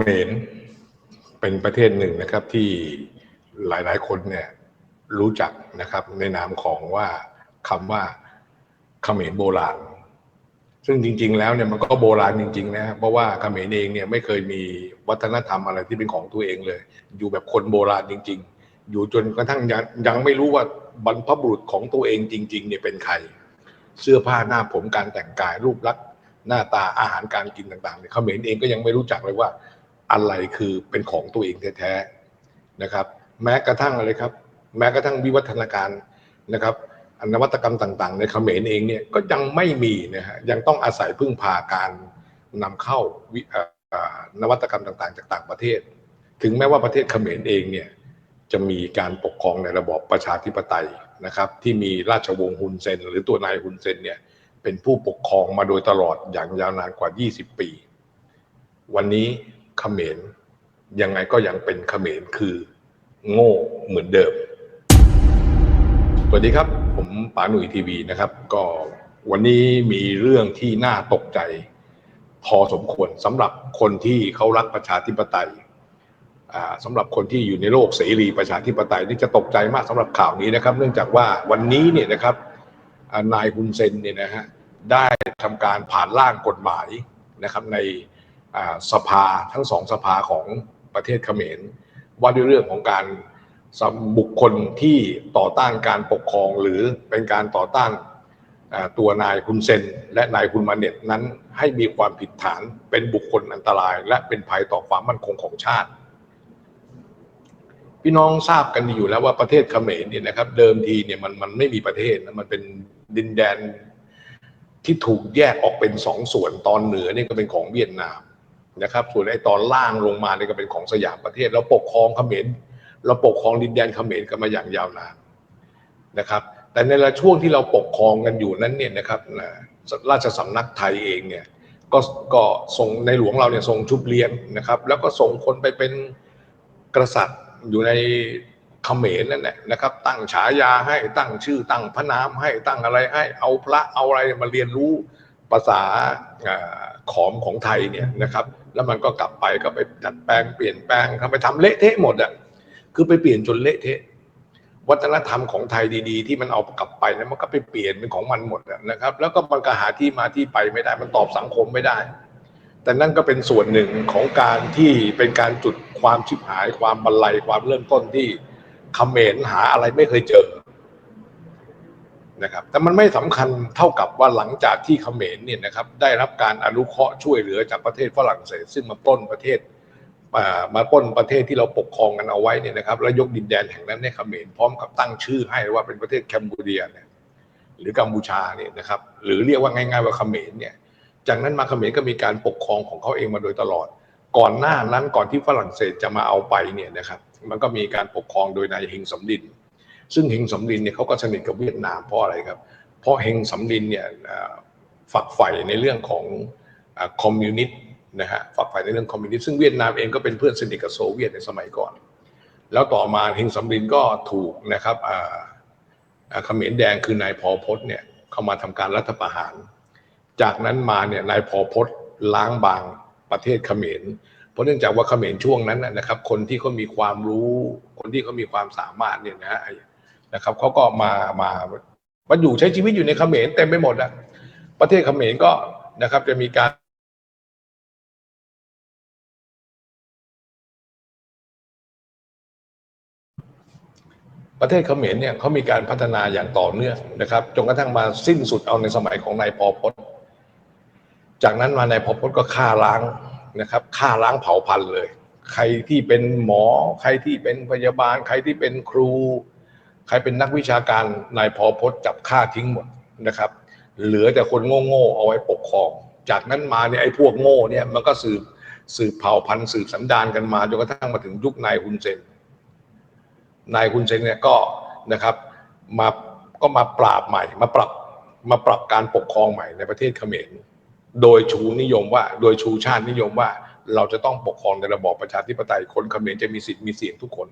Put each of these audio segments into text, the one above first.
เขมรเป็นประเทศหนึ่งนะครับที่หลายๆคนเนี่ยรู้จักนะครับในนามของว่าคำว่าเขมรโบราณ ซึ่งจริง ๆ แล้วเนี่ยมันก็โบราณจริง ๆ นะเพราะว่าเขมรเองเนี่ยไม่เคยมีวัฒนธรรมอะไรที่เป็นของตัวเองเลย อยู่แบบคนโบราณจริง ๆ อยู่จนกระทั่งยังยังไม่รู้ว่าบรรพบุรุษของตัวเองจริง ๆ เนี่ยเป็นใคร เสื้อผ้าหน้าผมการแต่งกายรูปลักษณ์หน้าตาอาหารการกินต่างๆเนี่ยเขมรเองก็ยังไม่รู้จักเลยว่า อะไรคือเป็นของตัวเองแท้ๆนะครับ แม้กระทั่งอะไรครับ แม้กระทั่งวิวัฒนาการนะครับนวัตกรรมต่างๆ ในเขมรเองเนี่ยก็ยังไม่มีนะฮะยังต้องอาศัยพึ่งพาการนำเข้าวิอ่อเอ่อนวัตกรรมต่างๆ จากต่างประเทศ ถึงแม้ว่าประเทศเขมรเองเนี่ยจะมีการปกครองในระบอบประชาธิปไตยนะครับ ที่มีราชวงศ์ฮุนเซน หรือตัวนายฮุนเซนเนี่ยเป็นผู้ปกครองมาโดยตลอดอย่างยาวนานกว่า 20 ปี วันนี้ เขมรยังไงก็ยังเป็นเขมรคือ โง่เหมือนเดิม สวัสดีครับ ผมป๋าหนุ่ยทีวีนะครับ ก็วันนี้มีเรื่องที่น่าตกใจพอสมควรสำหรับคนที่เขารักประชาธิปไตยสำหรับคนที่อยู่ในโลกเสรีประชาธิปไตยนี่จะตกใจมากสำหรับข่าวนี้นะครับ เนื่องจากว่าวันนี้เนี่ยนะครับนายฮุนเซนเนี่ยนะฮะได้ทำการผ่านร่างกฎหมายนะครับใน สภาทั้งสองสภาของประเทศเขมร ว่าด้วยเรื่องของการสำบุคคลที่ต่อต้านการปกครองหรือเป็นการต่อต้านตัวนายคุณเซน และนายคุณมาเน็ตนั้นให้มีความผิดฐานเป็นบุคคลอันตราย และเป็นภัยต่อความมั่นคงของชาติ พี่น้องทราบกันดีอยู่แล้วว่าประเทศเขมรเนี่ยนะครับ เดิมทีเนี่ยมันมันไม่มีประเทศนะมันเป็นดินแดนที่ถูกแยกออกเป็นสองส่วนตอนเหนือนี่ก็เป็นของเวียดนาม นะครับ ส่วนไอ้ตอนล่างลงมาเนี่ยก็เป็นของสยามประเทศเราปกครองเขมรเราปกครองดินแดนเขมรกันมาอย่างยาวนานนะครับ แต่ในละช่วงที่เราปกครองกันอยู่นั้นเนี่ยนะครับราชสำนักไทยเองเนี่ยก็ก็ส่งในหลวงเราเนี่ยส่งชุบเลี้ยงนะครับ แล้วก็ส่งคนไปเป็นกษัตริย์อยู่ในเขมรนั่นแหละนะครับ ตั้งฉายาให้ตั้งชื่อตั้งพระนามให้ตั้งอะไรให้เอาพระเอาอะไรมาเรียนรู้ภาษาอ่าขอมของไทยเนี่ยนะครับ แล้วมันก็กลับไปก็ไปดัดแปลงเปลี่ยนแปลงทำไปทำเละเทะหมดอะคือไปเปลี่ยนจนเละเทะ วัฒนธรรมของไทยดีๆ ที่มันเอากลับไปนะมันก็ไปเปลี่ยนเป็นของมันหมดนะครับ แล้วก็มันก็หาที่มาที่ไปไม่ได้มันตอบสังคมไม่ได้ แต่นั่นก็เป็นส่วนหนึ่งของการที่เป็นการจุดความชิบหายความบันไลความเริ่มต้นที่เขมรหาอะไรไม่เคยเจอ นะครับแต่มันไม่สำคัญเท่ากับว่าหลังจากที่เขมรเนี่ยนะครับได้รับการอนุเคราะห์ช่วยเหลือจากประเทศฝรั่งเศส ซึ่งมาปล้นประเทศอ่ามาปล้นประเทศที่เราปกครองกันเอาไว้เนี่ยนะครับแล้วยกดินแดนแห่งนั้นให้เขมรพร้อมกับตั้งชื่อให้ว่าเป็นประเทศแคมบูเดียเนี่ยหรือกัมพูชาเนี่ยนะครับหรือเรียกว่าง่ายๆว่าเขมรเนี่ยจากนั้นมาเขมรก็มีการปกครองของเขาเองมาโดยตลอด ก่อนหน้านั้นก่อนที่ฝรั่งเศสจะมาเอาไปเนี่ยนะครับมันก็มีการปกครองโดยนายเฮงสำลิน ซึ่งเฮงสำลินเนี่ยเขาก็สนิทกับเวียดนามเพราะอะไรครับ เพราะเฮงสำลินเนี่ยฝักใฝ่ในเรื่องของคอมมิวนิสต์นะฮะฝักใฝ่ในเรื่องคอมมิวนิสต์ซึ่งเวียดนามเองก็เป็นเพื่อนสนิทกับโซเวียตในสมัยก่อน แล้วต่อมาเฮงสำลินก็ถูกนะครับเขมรแดงคือนายพอพศเนี่ยเข้ามาทำการรัฐประหาร จากนั้นมาเนี่ยนายพอพศล้างบางประเทศเขมรเพราะเนื่องจากว่าเขมรช่วงนั้นนะนะครับ คนที่เขามีความรู้ คนที่เขามีความสามารถเนี่ยนะฮะ นะครับเขาก็มามามาอยู่ใช้ชีวิตอยู่ในเขมรเต็มไปหมดอะประเทศเขมรก็นะครับจะมีการประเทศเขมรเนี่ยเขามีการพัฒนาอย่างต่อเนื่องนะครับจนกระทั่งมาสิ้นสุดเอาในสมัยของนายพอพศจากนั้นมานายพอพศก็ฆ่าล้างนะครับฆ่าล้างเผ่าพันธุ์เลย ใครที่เป็นหมอ ใครที่เป็นพยาบาล ใครที่เป็นครู ใครเป็นนักวิชาการนายพอพศจับฆ่าทิ้งหมดนะครับ เหลือแต่คนโง่ๆเอาไว้ปกครอง จากนั้นมาเนี่ยไอ้พวกโง่เนี่ยมันก็สืบสืบเผ่าพันธุ์สืบสันดานกันมาจนกระทั่งมาถึงยุคนายฮุนเซนนายคุณเซนเนี่ยก็นะครับมาก็มาปราบใหม่ มาปรับมาปรับการปกครองใหม่ในประเทศเขมร โดยชูนิยมว่า โดยชูชาตินิยมว่า เราจะต้องปกครองในระบอบประชาธิปไตยคนเขมรจะมีสิทธิ์มีเสียงทุกคน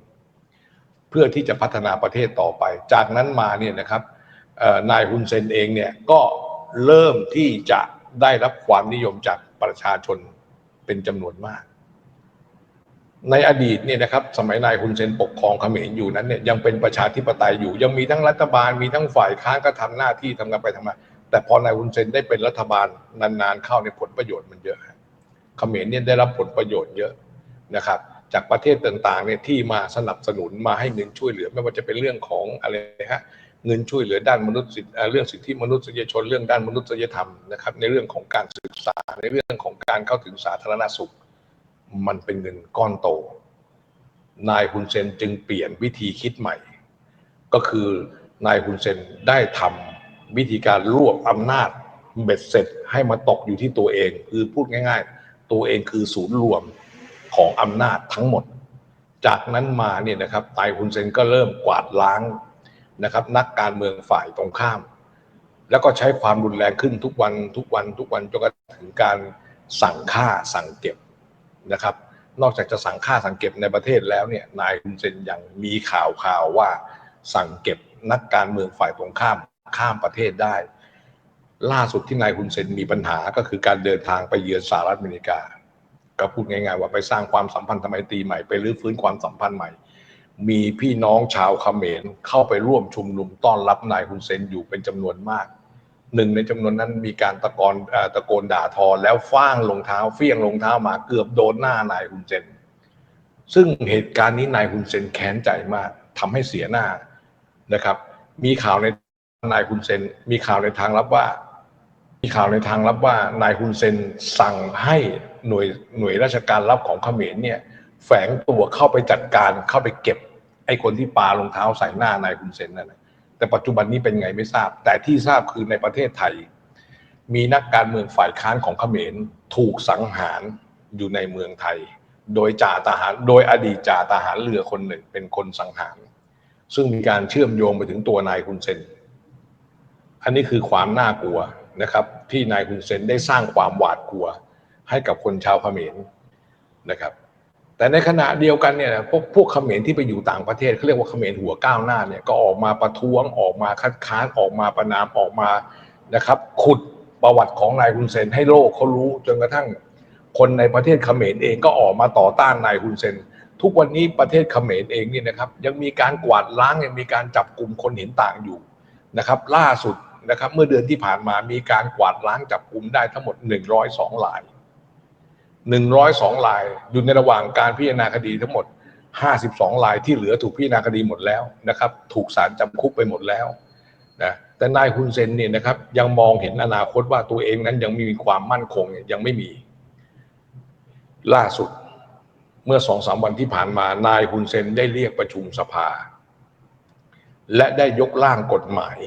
เพื่อที่จะพัฒนาประเทศต่อไป จากนั้นมาเนี่ยนะครับนายฮุนเซนเองเนี่ยก็เริ่มที่จะได้รับความนิยมจากประชาชนเป็นจำนวนมาก ในอดีตเนี่ยนะครับ สมัยนายฮุนเซนปกครองเขมรอยู่นั้นเนี่ยยังเป็นประชาธิปไตยอยู่ ยังมีทั้งรัฐบาลมีทั้งฝ่ายค้านก็ทำหน้าที่ทำงานไปทำมาแต่พอนายฮุนเซนได้เป็นรัฐบาลนานๆเข้าในยผลประโยชน์มันเยอะฮะเขมรเนี่ยได้รับผลประโยชน์เยอะนะครับ จากประเทศต่างๆเนี่ยที่มาสนับสนุนมาให้เงินช่วยเหลือ ไม่ว่าจะเป็นเรื่องของอะไรฮะเงินช่วยเหลือด้านมนุษยสิทธิเอ่อเรื่องสิทธิมนุษยชนเรื่องด้านมนุษยธรรมนะครับ ในเรื่องของการศึกษาในเรื่องของการเข้าถึงสาธารณสุข มันเป็นเงินก้อนโต นายฮุนเซนจึงเปลี่ยนวิธีคิดใหม่ ก็คือนายฮุนเซนได้ทำวิธีการรวบอำนาจเบ็ดเสร็จให้มาตกอยู่ที่ตัวเอง คือพูดง่าย ๆ ตัวเองคือศูนย์รวม ของอำนาจทั้งหมด จากนั้นมาเนี่ยนะครับนายฮุนเซนก็เริ่มกวาดล้างนะครับ นักการเมืองฝ่ายตรงข้าม แล้วก็ใช้ความรุนแรงขึ้นทุกวันทุกวันทุกวันจนกระทั่งการสั่งฆ่าสั่งเก็บนะครับ นอกจากจะสั่งฆ่าสั่งเก็บในประเทศแล้วเนี่ยนายฮุนเซนยังมีข่าวข่าวว่าสั่งเก็บนักการเมืองฝ่ายตรงข้ามข้ามประเทศได้ ล่าสุดที่นายฮุนเซนมีปัญหาก็คือการเดินทางไปเยือนสหรัฐอเมริกา ก็พูดง่ายๆว่าไปสร้างความสัมพันธ์ทำไมตีใหม่ไปรื้อฟื้นความสัมพันธ์ใหม่ มีพี่น้องชาวเขมรเข้าไปร่วมชุมนุมต้อนรับนายฮุนเซนอยู่เป็นจำนวนมาก หนึ่งในจำนวนนั้นมีการตะกอนตะโกนด่าทอแล้วฟ้างรองเท้าเฟี้ยงรองเท้ามาเกือบโดนหน้านายฮุนเซนซึ่งเหตุการณ์นี้นายฮุนเซนแค้นใจมากทำให้เสียหน้านะครับ มีข่าวในนายฮุนเซนมีข่าวในทางลับว่า มีข่าวในทางลับว่านายฮุนเซนสั่งให้ หน่วยหน่วยราชการลับของเขมรเนี่ย แฝงตัวเข้าไปจัดการเข้าไปเก็บ ไอ้คนที่ปาลงเท้าใส่หน้านายฮุนเซนนั่นนะแต่ปัจจุบันนี้เป็นไงไม่ทราบ แต่ที่ทราบคือในประเทศไทย มีนักการเมืองฝ่ายค้านของเขมรถูกสังหารอยู่ในเมืองไทย โดยจ่าทหาร โดยอดีตจ่าทหารเรือคนหนึ่งเป็นคนสังหาร ซึ่งมีการเชื่อมโยงไปถึงตัวนายฮุนเซน อันนี้คือความน่ากลัวนะครับ ที่นายฮุนเซนได้สร้างความหวาดกลัว ให้กับคนชาวเขมรนะครับ แต่ในขณะเดียวกันเนี่ยพวกพวกเขมรที่ไปอยู่ต่างประเทศเขาเรียกว่าเขมรหัวก้าวหน้าเนี่ยก็ออกมาประท้วงออกมาคัดค้านออกมาประนามออกมานะครับ ขุดประวัติของนายฮุนเซนให้โลกเขารู้จนกระทั่งคนในประเทศเขมรเองก็ออกมาต่อต้านนายฮุนเซน ทุกวันนี้ประเทศเขมรเองเนี่ยนะครับ ยังมีการกวาดล้างยังมีการจับกลุ่มคนเห็นต่างอยู่นะครับ ล่าสุดนะครับ เมื่อเดือนที่ผ่านมามีการกวาดล้างจับกลุ่มได้ทั้งหมด 102ราย 102รายอยู่ในระหว่างการพิจารณาคดีทั้งหมด 52รายที่เหลือถูกพิจารณาคดีหมดแล้วนะครับ ถูกศาลจำคุกไปหมดแล้วนะแต่นายฮุนเซนเนี่ยนะครับ ยังมองเห็นอนาคตว่าตัวเองนั้นยังมีความมั่นคงยยังไม่มี ล่าสุดเมื่อสองสามวันที่ผ่านมานายฮุนเซนได้เรียกประชุมสภา และได้ยกร่างกฎหมาย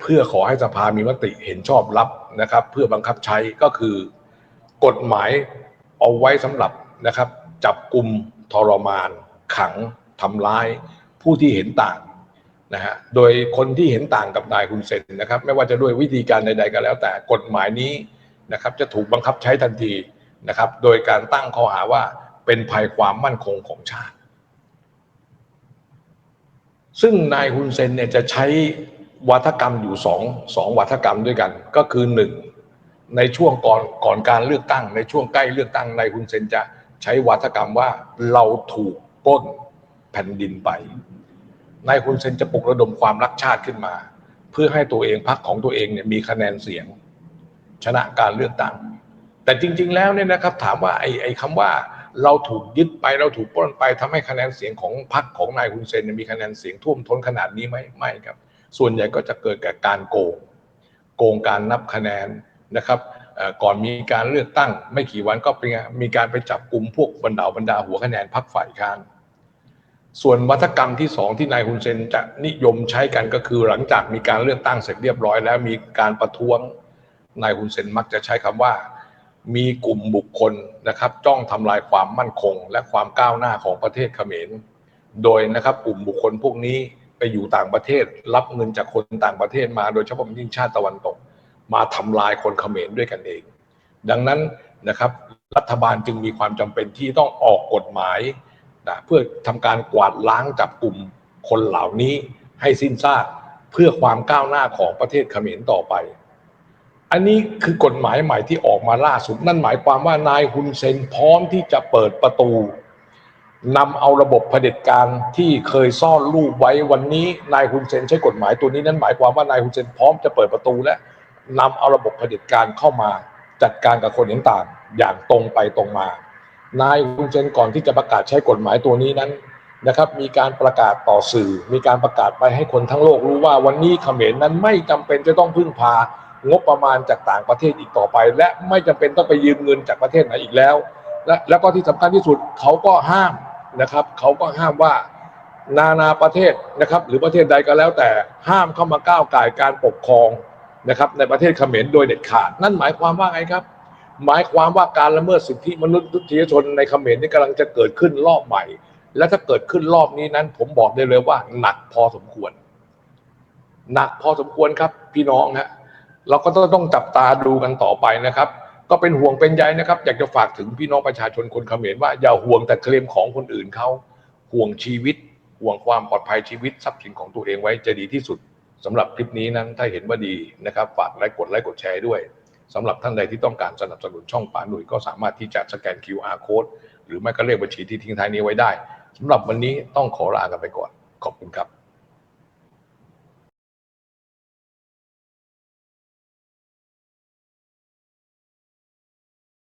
เพื่อขอให้สภามีมติเห็นชอบรับนะครับ เพื่อบังคับใช้ก็คือกฎหมาย เอาไว้สำหรับนะครับ จับกลุ่มทรมาน ขังทำร้าย ผู้ที่เห็นต่างนะฮะโดยคนที่เห็นต่างกับนายฮุนเซนนะครับ ไม่ว่าจะด้วยวิธีการใด ๆ ก็แล้ว แต่กฎหมายนี้นะครับ จะถูกบังคับใช้ทันทีนะครับ โดยการตั้งข้อหาว่าเป็นภัยความมั่นคงของชาติ ซึ่งนายฮุนเซนเนี่ยจะใช้วัฒกรรมอยู่สองสองวัฒกรรมด้วยกัน ก็คือหนึ่ง ในช่วงก่อนก่อนการเลือกตั้ง ในช่วงใกล้เลือกตั้งนายฮุนเซนจะใช้วัฒกรรมว่าเราถูกป้นแผ่นดินไปนายฮุนเซนจะปลุกระดมความรักชาติขึ้นมา เพื่อให้ตัวเองพรรคของตัวเองเนี่ยมีคะแนนเสียง ชนะการเลือกตั้ง แต่จริง ๆ แล้วเนี่ยนะครับ ถามว่าไอ้ไอ้คำว่าเราถูกยึดไปเราถูกปล้นไปทำให้คะแนนเสียงของพรรคของนายฮุนเซนมีคะแนนเสียงท่วมท้นขนาดนี้ไหมไม่ครับ ส่วนใหญ่ก็จะเกิดจากการโกงโกงการนับคะแนน นะครับก่อนมีการเลือกตั้ง ไม่กี่วันก็เป็นมีการไปจับกลุ่มพวกบรรดาบรรดาหัวคะแนนพรรคฝ่ายค้าน ส่วนวัฒกรรมที่สองที่นายฮุนเซนจะนิยมใช้กันก็คือหลังจากมีการเลือกตั้งเสร็จเรียบร้อยแล้วมีการประท้วงนายฮุนเซนมักจะใช้คำว่า มีกลุ่มบุคคลนะครับ จ้องทำลายความมั่นคง และความก้าวหน้าของประเทศเขมร โดยนะครับกลุ่มบุคคลพวกนี้ไปอยู่ต่างประเทศ รับเงินจากคนต่างประเทศมาโดยเฉพาะยิ่งชาติตะวันตก มาทำลายคนเขมรด้วยกันเอง ดังนั้นนะครับรัฐบาลจึงมีความจำเป็นที่ต้องออกกฎหมายนะเพื่อทำการกวาดล้างจับกลุ่มคนเหล่านี้ให้สิ้นซากเพื่อความก้าวหน้าของประเทศเขมรต่อไป อันนี้คือกฎหมายใหม่ที่ออกมาล่าสุด นั่นหมายความว่านายฮุนเซนพร้อมที่จะเปิดประตูนำเอาระบบเผด็จการที่เคยซ่อนรูปไว้วันนี้นายฮุนเซนใช้กฎหมายตัวนี้นั้นหมายความว่านายฮุนเซนพร้อมจะเปิดประตูและ นำเอาระบบเผด็จการเข้ามาจัดการกับคนเห็นต่างอย่างตรงไปตรงมา นายฮุนเซนก่อนที่จะประกาศใช้กฎหมายตัวนี้นั้นนะครับ มีการประกาศต่อสื่อ มีการประกาศไปให้คนทั้งโลกรู้ว่าวันนี้เขมรนั้นไม่จำเป็นจะต้องพึ่งพางบประมาณจากต่างประเทศอีกต่อไป และไม่จำเป็นต้องไปยืมเงินจากประเทศไหนอีกแล้ว และแล้วก็ที่สำคัญที่สุดเขาก็ห้ามนะครับ เขาก็ห้ามว่านานาประเทศนะครับ หรือประเทศใดก็แล้วแต่ห้ามเข้ามาก้าวไก่การปกครอง นะครับในประเทศเขมรโดยเด็ดขาด นั่นหมายความว่าไงครับ หมายความว่าการละเมิดสิทธิมนุษยชนในเขมรนี่กำลังจะเกิดขึ้นรอบใหม่ และถ้าเกิดขึ้นรอบนี้นั้น ผมบอกได้เลยว่า หนักพอสมควร หนักพอสมควรครับ พี่น้องฮะเราก็ต้องจับตาดูกันต่อไปนะครับ ก็เป็นห่วงเป็นใยนะครับ อยากจะฝากถึงพี่น้องประชาชนคนเขมรว่าอย่าห่วงแต่เคลมของคนอื่นเขาห่วงชีวิต ห่วงความปลอดภัยชีวิตทรัพย์สินของตัวเองไว้จะดีที่สุด สำหรับคลิปนี้นั้นถ้าเห็นว่าดีนะครับฝากไลค์กดไลค์กดแชร์ด้วยสำหรับท่านใดที่ต้องการสนับสนุนช่องป่าหนุ่ยก็สามารถที่จะสแกน QR code หรือไม่ก็เลขบัญชีที่ทิ้งท้ายนี้ไว้ได้สำหรับวันนี้ต้องขอลากันไปก่อน ขอบคุณครับ